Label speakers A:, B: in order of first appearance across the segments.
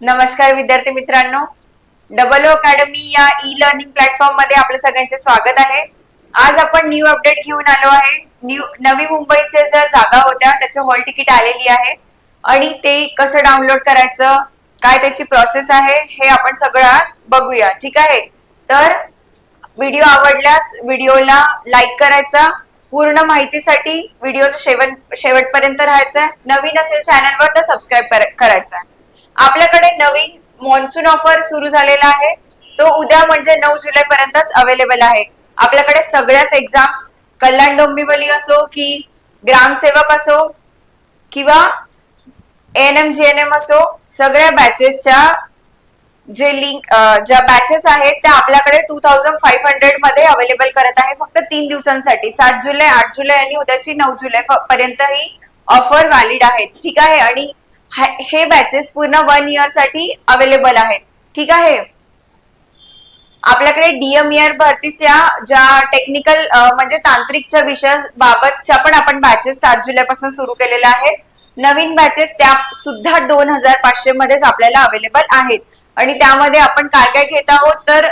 A: नमस्कार विद्यार्थी मित्रांनो. डबल अकॅडमी या ई लर्निंग प्लॅटफॉर्ममध्ये आपलं सगळ्यांचे स्वागत आहे. आज आपण न्यू अपडेट घेऊन आलो आहे. न्यू नवी मुंबईच्या ज्या जागा होत्या त्याचे हॉल तिकीट आलेली आहे. आणि ते कसं डाउनलोड करायचं काय त्याची प्रोसेस आहे हे आपण सगळं आज बघूया. ठीक आहे? तर व्हिडिओ आवडल्यास व्हिडिओला लाईक करायचा. पूर्ण माहितीसाठी व्हिडिओ शेवट शेवटपर्यंत राहायचं नवीन असेल चॅनलवर तर सबस्क्राईब करायचं आपल्याकडे नवीन मॉन्सून ऑफर सुरू झालेला आहे. तो उद्या म्हणजे नऊ जुलै पर्यंतच अवेलेबल आहे. आपल्याकडे सगळ्याच एक्झाम्स कल्याण डोंबिवली असो की ग्रामसेवक असो किंवा N M G N M असो सगळ्या बॅचेसच्या जे लिंक ज्या बॅचेस आहेत त्या आपल्याकडे टू थाउजंड फाईव्ह हंड्रेडमध्ये अवेलेबल करत आहे फक्त तीन दिवसांसाठी. सात जुलै आठ जुलै आणि उद्याची नऊ जुलै पर्यंत ही ऑफर व्हॅलिड आहेत. ठीक आहे? आणि हे- हे बॅचेस पूर्ण वन इयरसाठी अवेलेबल आहेत. ठीक आहे? आपल्याकडे डीएमईआर भरतीच्या ज्या टेक्निकल म्हणजे तांत्रिकच्या विषया बाबतच्या पण आपण बॅचेस सात जुलैपासून सुरू केलेल्या आहेत. नवीन बॅचेस त्या सुद्धा दोन हजार पाचशे मध्येच आपल्याला अवेलेबल आहेत. आणि त्यामध्ये आपण काय काय घेत आहोत? तर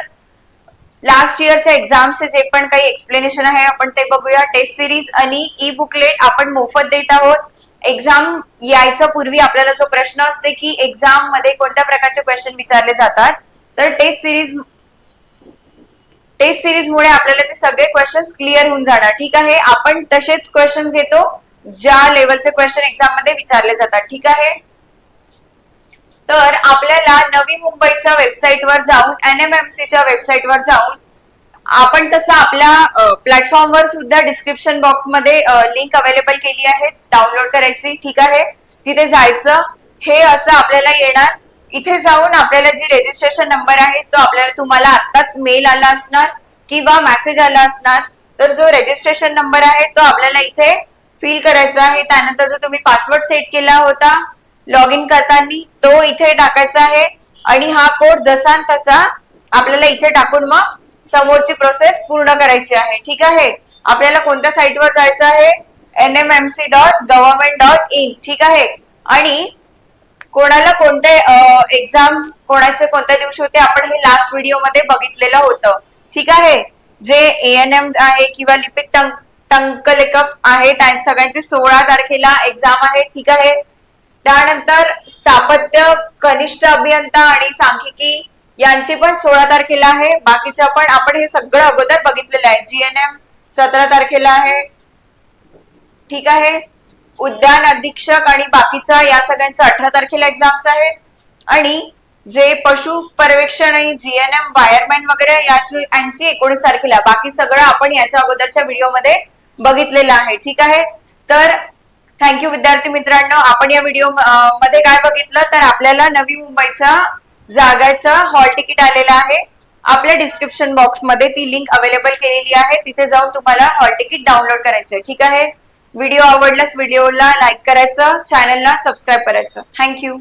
A: लास्ट इयरच्या एक्झामचे जे पण काही एक्सप्लेनेशन आहे आपण ते बघूया. टेस्ट सिरीज आणि ई बुकलेट आपण मोफत देत आहोत. एक्झाम यायच्या पूर्वी आपल्याला जो प्रश्न असते की एक्झाममध्ये कोणत्या प्रकारचे क्वेश्चन विचारले जातात तर टेस्ट सिरीज टेस्ट सिरीज मुळे आपल्याला ते सगळे क्वेश्चन क्लिअर होऊन जाणार. ठीक आहे? आपण तसेच क्वेश्चन घेतो ज्या लेवलचे क्वेश्चन एक्झाममध्ये विचारले जातात. ठीक आहे? तर आपल्याला नवी मुंबईच्या वेबसाईटवर जाऊन एनएमएमसीच्या वेबसाईटवर जाऊन आपण तसं आपल्या प्लॅटफॉर्मवर सुद्धा डिस्क्रिप्शन बॉक्समध्ये लिंक अवेलेबल केली आहे. डाउनलोड करायची. ठीक आहे? तिथे जायचं. हे असं आपल्याला येणार. इथे जाऊन आपल्याला जी रजिस्ट्रेशन नंबर आहे तो आपल्याला तुम्हाला आत्ताच मेल आला असणार किंवा मेसेज आला असणार. तर जो रजिस्ट्रेशन नंबर आहे तो आपल्याला इथे फिल करायचा आहे. त्यानंतर जो तुम्ही पासवर्ड सेट केला होता लॉग इन करताना तो इथे टाकायचा आहे. आणि हा कोड जसा तसा आपल्याला इथे टाकून मग समोरची प्रोसेस पूर्ण करायची आहे. ठीक आहे? आपल्याला कोणत्या साईटवर जायचं आहे? N M M C dot government dot in ठीक आहे? आणि कोणाला कोणते एक्झाम्स कोणाचे कोणत्या दिवशी होते आपण हे लास्ट व्हिडिओमध्ये बघितलेलं होतं. ठीक आहे? जे एन एम आहे किंवा लिपिक टंक टंकलेखक आहे सगळ्यांची सोळा तारखेला एक्झाम आहे. ठीक आहे? त्यानंतर स्थापत्य कनिष्ठ अभियंता आणि सांख्यिकी यांची पण सोळा तारखेला आहे. बाकीच्या पण आपण हे सगळं अगोदर बघितलेलं आहे. जीएनएम सतरा तारखेला आहे. ठीक आहे. उद्यान अधीक्षक आणि बाकीच्या या सगळ्यांच्या अठरा तारखेला एक्झाम्स आहे. आणि जे पशु पर्यवेक्षण आणि जीएनएम वायरमॅन वगैरे यांची एकोणीस तारखेला बाकी सगळं आपण याच्या अगोदरच्या व्हिडिओमध्ये बघितलेलं आहे. ठीक आहे? तर थँक्यू विद्यार्थी मित्रांनो. आपण या व्हिडिओमध्ये काय बघितलं? तर आपल्याला नवी मुंबईच्या जागाचं हॉल तिकीट आलेलं आहे. आपल्या डिस्क्रिप्शन बॉक्समध्ये ती लिंक अवेलेबल केलेली आहे. तिथे जाऊन तुम्हाला हॉल तिकीट डाउनलोड करायचं ठीक आहे? व्हिडिओ आवडल्यास व्हिडिओला लाईक करायचं चॅनलला सबस्क्राईब करायचं. थँक्यू